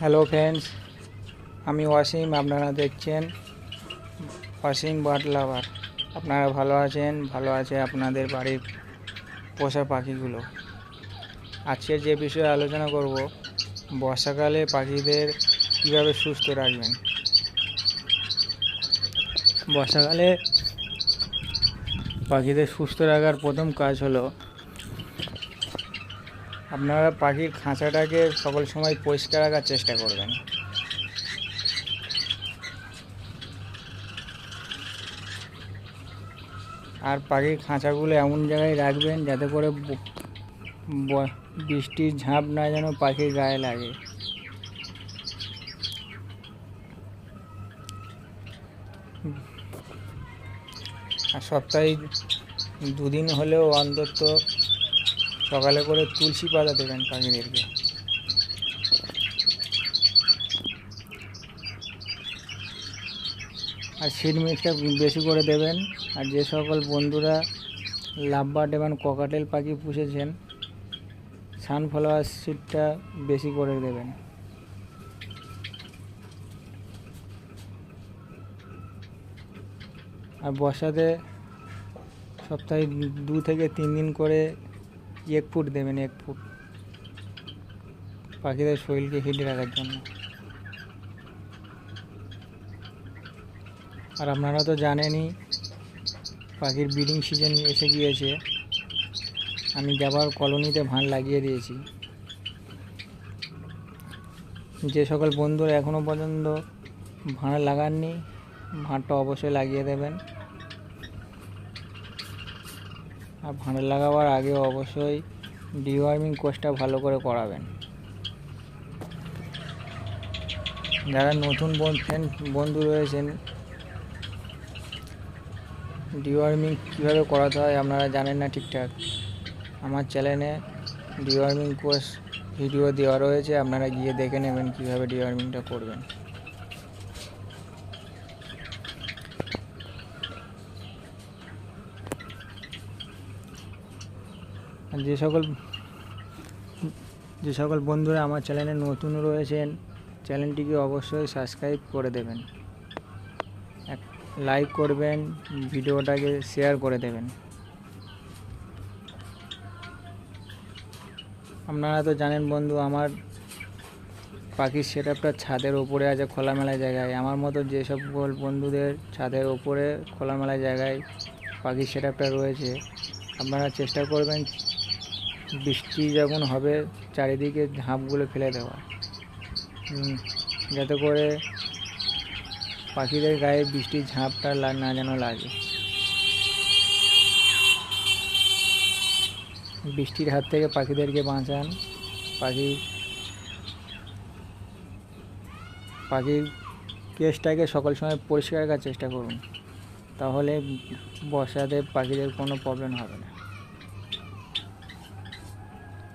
Hello friends আমি ওয়াসিম, আপনারা দেখছেন ওয়াসিম বার্ড লাভার আপনারা ভালো আছেন? ভালো আছে আপনাদের বাড়ির পোষা পাখিগুলো। আজকে যে বিষয়ে আলোচনা করব, বর্ষাকালে পাখিদের কীভাবে সুস্থ রাখবেন? বর্ষাকালে পাখিদের সুস্থ রাখার প্রথম কাজ হলো আপনারা পাখির খাঁচাটাকে সকল সময় পরিষ্কার রাখার চেষ্টা করবেন। আর পাখির খাঁচাগুলো এমন জায়গায় রাখবেন যাতে করে বৃষ্টির ঝাঁপ না যেন পাখির গায়ে লাগে। আর সপ্তাহে দুদিন হলেও অন্তত সকালে করে তুলসী পাতা দেবেন পাখিদেরকে। আর সিড মিক্সটা বেশি করে দেবেন। আর যে সকল বন্ধুরা লাভবার্ড এবং ককাটেল পাখি পুষেছেন সানফ্লাওয়ার সিডটা বেশি করে দেবেন। আর বর্ষাতে সপ্তাহে দু থেকে তিন দিন করে এক ফুট দেবেন, এক ফুট। পাখিদের শরীরকে হিটে রাখার জন্য। আর আপনারা তো জানেনই, পাখির ব্রিডিং সিজন এসে গিয়েছে। আমি যাবার কলোনিতে ভাঁড় লাগিয়ে দিয়েছি। যে সকল বন্ধুরা এখনও পর্যন্ত ভাঁড় লাগাননি ভাঁড়টা অবশ্যই লাগিয়ে দেবেন। আর ভাঁড় লাগাবার আগে অবশ্যই ডিওয়ার্মিং কোর্সটা ভালো করে করাবেন। যারা নতুন ফ্রেন্ড, বন্ধু রয়েছেন ডিওয়ার্মিং কীভাবে করাতে হয় আপনারা জানেন না ঠিকঠাক। আমার চ্যানেলে ডিওয়ার্মিং কোর্স ভিডিও দেওয়া রয়েছে, আপনারা গিয়ে দেখে নেবেন কীভাবে ডিওয়ার্মিংটা করবেন। যে সকল যে সকল বন্ধুরা আমার চ্যানেলে নতুন রয়েছেন, চ্যানেলটিকে অবশ্যই সাবস্ক্রাইব করে দেবেন। লাইক করবেন, ভিডিওটাকে শেয়ার করে দেবেন। আপনারা তো জানেন বন্ধু, আমার পাখির সেট আপটা ছাদের ওপরে আছে, খোলামেলা জায়গায়। আমার মতো যে সকল বন্ধুদের ছাদের ওপরে খোলামেলা জায়গায় পাখির সেট আপটা রয়েছে, আপনারা চেষ্টা করবেন বৃষ্টি যখন হবে, চারিদিকে ঝাঁপগুলো ফেলে দেওয়া। যাতে করে পাখিদের গায়ে বৃষ্টির ঝাঁপটা না যেন লাগে। বৃষ্টির হাত থেকে পাখিদেরকে বাঁচান। পাখি পাখির কেসটাকে সকল সময় পরিষ্কার রাখার চেষ্টা করুন। তাহলে বর্ষাতে পাখিদের কোনো প্রবলেম হবে না।